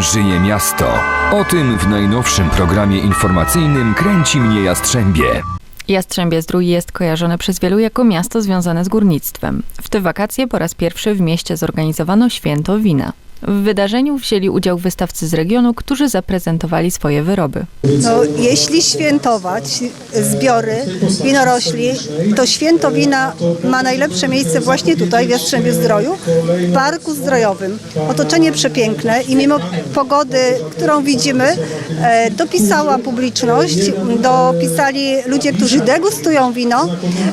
czym żyje miasto. O tym w najnowszym programie informacyjnym Kręci mnie Jastrzębie. Jastrzębie Zdrój jest kojarzone przez wielu jako miasto związane z górnictwem. W te wakacje po raz pierwszy w mieście zorganizowano święto wina. W wydarzeniu wzięli udział wystawcy z regionu, którzy zaprezentowali swoje wyroby. No, jeśli świętować zbiory winorośli, to święto wina ma najlepsze miejsce właśnie tutaj, w Jastrzębiu Zdroju, w Parku Zdrojowym. Otoczenie przepiękne i mimo pogody, którą widzimy, e, dopisała publiczność, dopisali ludzie, którzy degustują wino.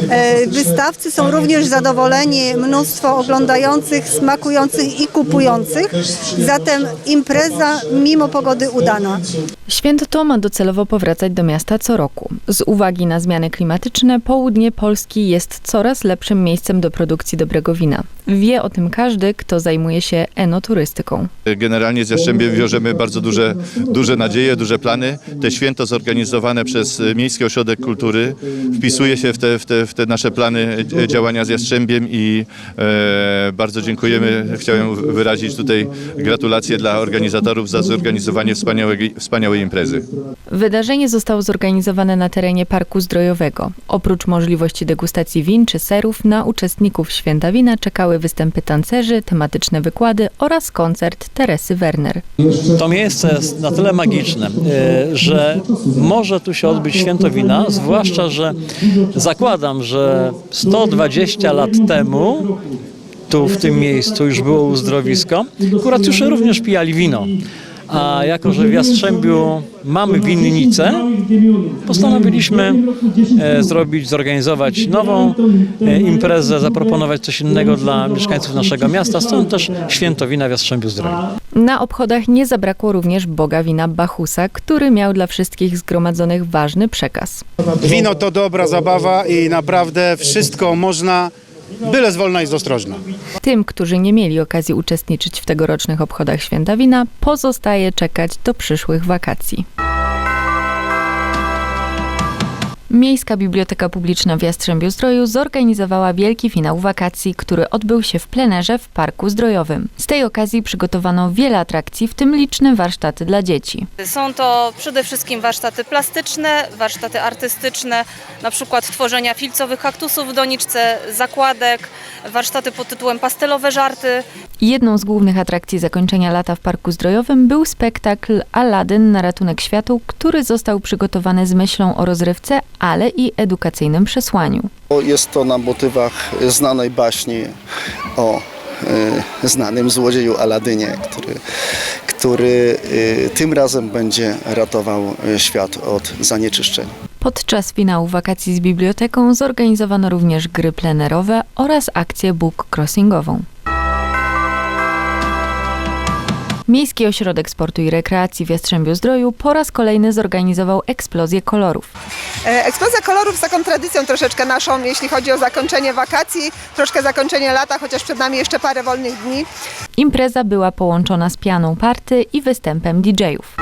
E, Wystawcy są również zadowoleni, mnóstwo oglądających, smakujących i kupujących. Zatem impreza mimo pogody udana. Święto to ma docelowo powracać do miasta co roku. Z uwagi na zmiany klimatyczne, południe Polski jest coraz lepszym miejscem do produkcji dobrego wina. Wie o tym każdy, kto zajmuje się enoturystyką. Generalnie z Jastrzębiem wiążemy bardzo duże, duże nadzieje, duże plany. Te święto zorganizowane przez Miejski Ośrodek Kultury wpisuje się w te, w te, w te nasze plany działania z Jastrzębiem i e, bardzo dziękujemy. Chciałem wyrazić tutaj gratulacje dla organizatorów za zorganizowanie wspaniałej, wspaniałej imprezy. Wydarzenie zostało zorganizowane na terenie Parku Zdrojowego. Oprócz możliwości degustacji win czy serów, na uczestników Święta Wina czekały występy tancerzy, tematyczne wykłady oraz koncert Teresy Werner. To miejsce jest na tyle magiczne, e, że może tu się odbyć święto wina, zwłaszcza, że zakładam, że 120 lat temu tu w tym miejscu już było uzdrowisko, kuracjusze również pijali wino. A jako, że w Jastrzębiu mamy winnicę, postanowiliśmy e, zrobić, zorganizować nową e, imprezę, zaproponować coś innego dla mieszkańców naszego miasta, stąd też święto wina w Jastrzębiu Zdrowiu. Na obchodach nie zabrakło również boga wina Bachusa, który miał dla wszystkich zgromadzonych ważny przekaz. Wino to dobra zabawa i naprawdę wszystko można, byle zwolna jest ostrożna. Tym, którzy nie mieli okazji uczestniczyć w tegorocznych obchodach Święta Wina, pozostaje czekać do przyszłych wakacji. Miejska Biblioteka Publiczna w Jastrzębiu Zdroju zorganizowała wielki finał wakacji, który odbył się w plenerze w Parku Zdrojowym. Z tej okazji przygotowano wiele atrakcji, w tym liczne warsztaty dla dzieci. Są to przede wszystkim warsztaty plastyczne, warsztaty artystyczne, na przykład tworzenia filcowych kaktusów w doniczce, zakładek, warsztaty pod tytułem pastelowe żarty. Jedną z głównych atrakcji zakończenia lata w Parku Zdrojowym był spektakl Aladdin na ratunek światu, który został przygotowany z myślą o rozrywce, ale i edukacyjnym przesłaniu. Jest to na motywach znanej baśni o e, znanym złodzieju Aladynie, który, który e, tym razem będzie ratował e, świat od zanieczyszczenia. Podczas finału wakacji z biblioteką zorganizowano również gry plenerowe oraz akcję book crossingową. Miejski Ośrodek Sportu i Rekreacji w Jastrzębiu Zdroju po raz kolejny zorganizował eksplozję kolorów. E, Eksplozja kolorów z taką tradycją troszeczkę naszą, jeśli chodzi o zakończenie wakacji, troszkę zakończenie lata, chociaż przed nami jeszcze parę wolnych dni. Impreza była połączona z pianą party i występem DJ-ów.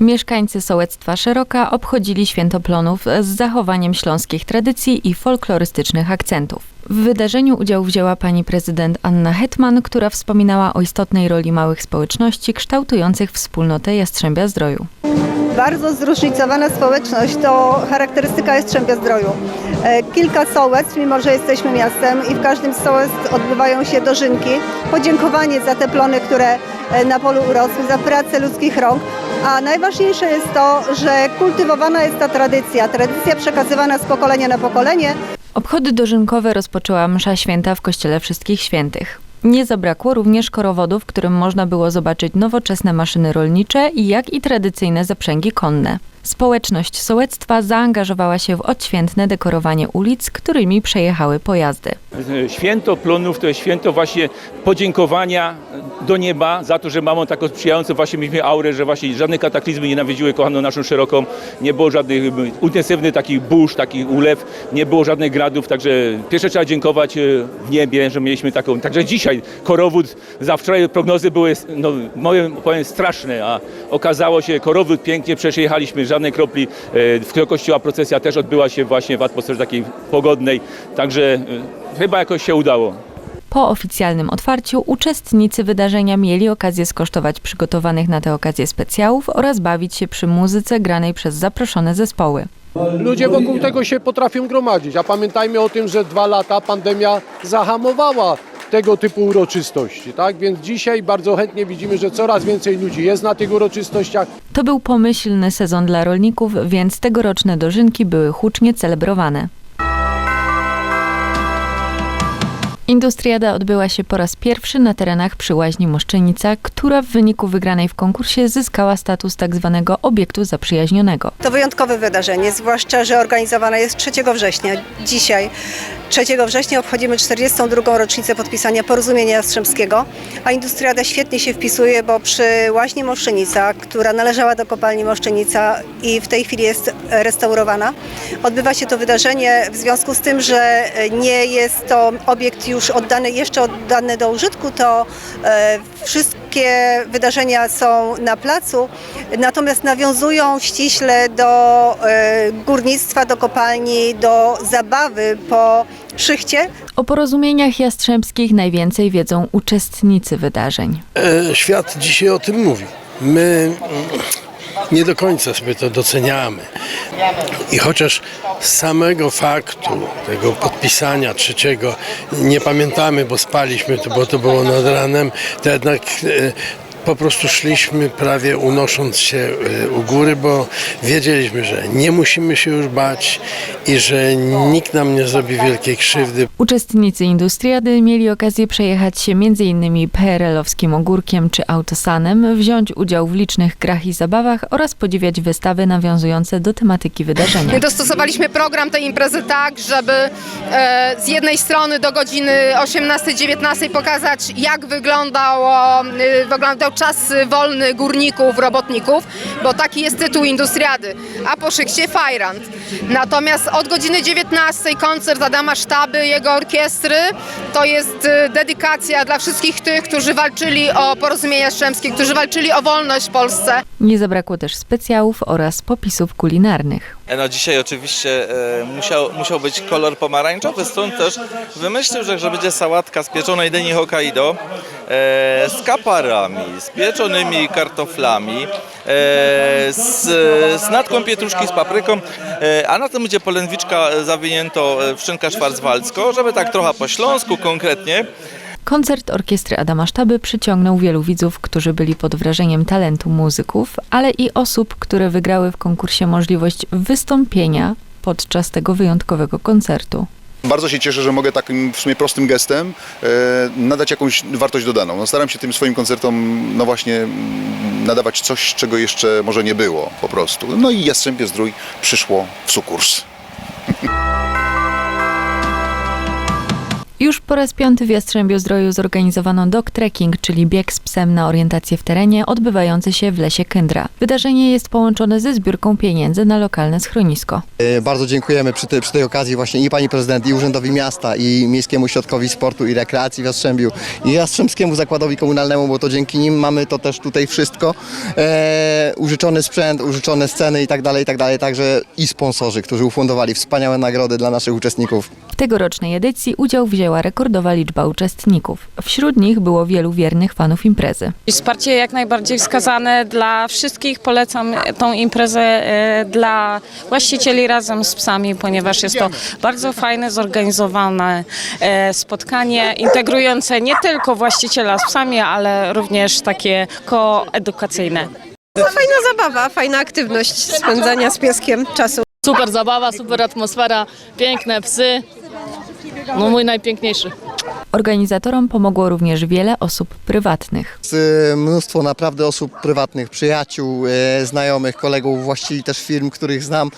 Mieszkańcy sołectwa Szeroka obchodzili święto plonów z zachowaniem śląskich tradycji i folklorystycznych akcentów. W wydarzeniu udział wzięła pani prezydent Anna Hetman, która wspominała o istotnej roli małych społeczności kształtujących wspólnotę Jastrzębia Zdroju. Bardzo zróżnicowana społeczność to charakterystyka Jastrzębia Zdroju. E, Kilka sołectw, mimo że jesteśmy miastem i w każdym z sołectw odbywają się dożynki. Podziękowanie za te plony, które e, na polu urosły, za pracę ludzkich rąk. A najważniejsze jest to, że kultywowana jest ta tradycja, tradycja przekazywana z pokolenia na pokolenie. Obchody dożynkowe rozpoczęła msza święta w Kościele Wszystkich Świętych. Nie zabrakło również korowodów, w którym można było zobaczyć nowoczesne maszyny rolnicze, jak i tradycyjne zaprzęgi konne. Społeczność sołectwa zaangażowała się w odświętne dekorowanie ulic, którymi przejechały pojazdy. Święto plonów to jest święto właśnie podziękowania do nieba za to, że mamy taką sprzyjającą. Właśnie mieliśmy aurę, że właśnie żadne kataklizmy nie nawiedziły kochaną naszą szeroką, nie było żadnych intensywnych takich burz, takich ulew, nie było żadnych gradów, także pierwsze trzeba dziękować e, w niebie, że mieliśmy taką, także dzisiaj korowód, za wczoraj prognozy były, no moje powiem straszne, a okazało się korowód pięknie, przejechaliśmy żadnej kropli, e, w kościoła procesja też odbyła się właśnie w atmosferze takiej pogodnej, także e, chyba jakoś się udało. Po oficjalnym otwarciu uczestnicy wydarzenia mieli okazję skosztować przygotowanych na tę okazję specjałów oraz bawić się przy muzyce granej przez zaproszone zespoły. Ludzie wokół tego się potrafią gromadzić, a pamiętajmy o tym, że dwa lata pandemia zahamowała tego typu uroczystości, tak? Więc dzisiaj bardzo chętnie widzimy, że coraz więcej ludzi jest na tych uroczystościach. To był pomyślny sezon dla rolników, więc tegoroczne dożynki były hucznie celebrowane. Industriada odbyła się po raz pierwszy na terenach przyłaźni Moszczenica, która w wyniku wygranej w konkursie zyskała status tzw. obiektu zaprzyjaźnionego. To wyjątkowe wydarzenie, zwłaszcza, że organizowane jest 3 września. Dzisiaj, 3 września, obchodzimy 42. rocznicę podpisania porozumienia Jastrzębskiego, a Industriada świetnie się wpisuje, bo przy Łaźni Moszczenica, która należała do kopalni Moszczenica i w tej chwili jest restaurowana, odbywa się to wydarzenie w związku z tym, że nie jest to obiekt już oddany, jeszcze oddany do użytku, to e, wszystkie wydarzenia są na placu, natomiast nawiązują ściśle do e, górnictwa, do kopalni, do zabawy po szychcie. O porozumieniach jastrzębskich najwięcej wiedzą uczestnicy wydarzeń. E, Świat dzisiaj o tym mówi. My mm, nie do końca sobie to doceniamy. I chociaż samego faktu tego podpisania trzeciego nie pamiętamy, bo spaliśmy, to, bo to było nad ranem, to jednak e, po prostu szliśmy prawie unosząc się e, u góry, bo wiedzieliśmy, że nie musimy się już bać i że nikt nam nie zrobi wielkiej krzywdy. Uczestnicy Industriady mieli okazję przejechać się m.in. PRL-owskim ogórkiem czy autosanem, wziąć udział w licznych grach i zabawach oraz podziwiać wystawy nawiązujące do tematyki wydarzenia. Dostosowaliśmy program tej imprezy tak, żeby e, z jednej strony do godziny 18-19 pokazać, jak wyglądało, e, wyglądał czas wolny górników, robotników, bo taki jest tytuł Industriady, a po szykcie Fajrant. Natomiast od godziny 19 koncert Adama Sztaby, jego orkiestry, to jest e, dedykacja dla wszystkich tych, którzy walczyli o porozumienie jastrzębskie, którzy walczyli o wolność w Polsce. Nie zabrakło też specjałów oraz popisów kulinarnych. No dzisiaj oczywiście e, musiał, musiał być kolor pomarańczowy, stąd też wymyślił, że, że będzie sałatka z pieczonej dyni Hokkaido, e, z kaparami, z pieczonymi kartoflami, e, z, z natką pietruszki z papryką, e, a na tym będzie polędwiczka zawinięto w szynkę szwarcwaldzką, żeby tak trochę po śląsku konkretnie. Koncert orkiestry Adama Sztaby przyciągnął wielu widzów, którzy byli pod wrażeniem talentu muzyków, ale i osób, które wygrały w konkursie możliwość wystąpienia podczas tego wyjątkowego koncertu. Bardzo się cieszę, że mogę takim w sumie prostym gestem e, nadać jakąś wartość dodaną. No, staram się tym swoim koncertom no właśnie mm, nadawać coś, czego jeszcze może nie było po prostu. No i Jastrzębie Zdrój przyszło w sukurs. Już po raz piąty w Jastrzębiu-Zdroju zorganizowano dog trekking, czyli bieg z psem na orientację w terenie, odbywający się w lesie Kyndra. Wydarzenie jest połączone ze zbiórką pieniędzy na lokalne schronisko. E, Bardzo dziękujemy przy tej, przy tej okazji właśnie i pani prezydent, i Urzędowi Miasta, i Miejskiemu Ośrodkowi Sportu i Rekreacji w Jastrzębiu, i Jastrzębskiemu Zakładowi Komunalnemu, bo to dzięki nim mamy to też tutaj wszystko. E, użyczony sprzęt, użyczone sceny i tak dalej, i tak dalej. Także i sponsorzy, którzy ufundowali wspaniałe nagrody dla naszych uczestników. W tegorocznej edycji udział wzięła rekordowa liczba uczestników. Wśród nich było wielu wiernych fanów imprezy. Wsparcie jak najbardziej wskazane dla wszystkich. Polecam tą imprezę e, dla właścicieli razem z psami, ponieważ jest to bardzo fajne, zorganizowane e, spotkanie integrujące nie tylko właściciela z psami, ale również takie koedukacyjne. Fajna zabawa, fajna aktywność spędzania z pieskiem czasu. Super zabawa, super atmosfera, piękne psy. No mój najpiękniejszy. Organizatorom pomogło również wiele osób prywatnych. Z, e, Mnóstwo naprawdę osób prywatnych, przyjaciół, e, znajomych, kolegów, właścicieli też firm, których znam.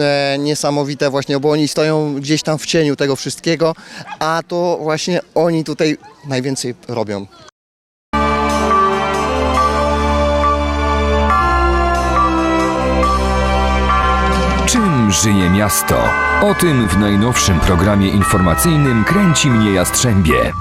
E, Niesamowite właśnie, bo oni stoją gdzieś tam w cieniu tego wszystkiego, a to właśnie oni tutaj najwięcej robią. Czym żyje miasto? O tym w najnowszym programie informacyjnym Kręci mnie Jastrzębie.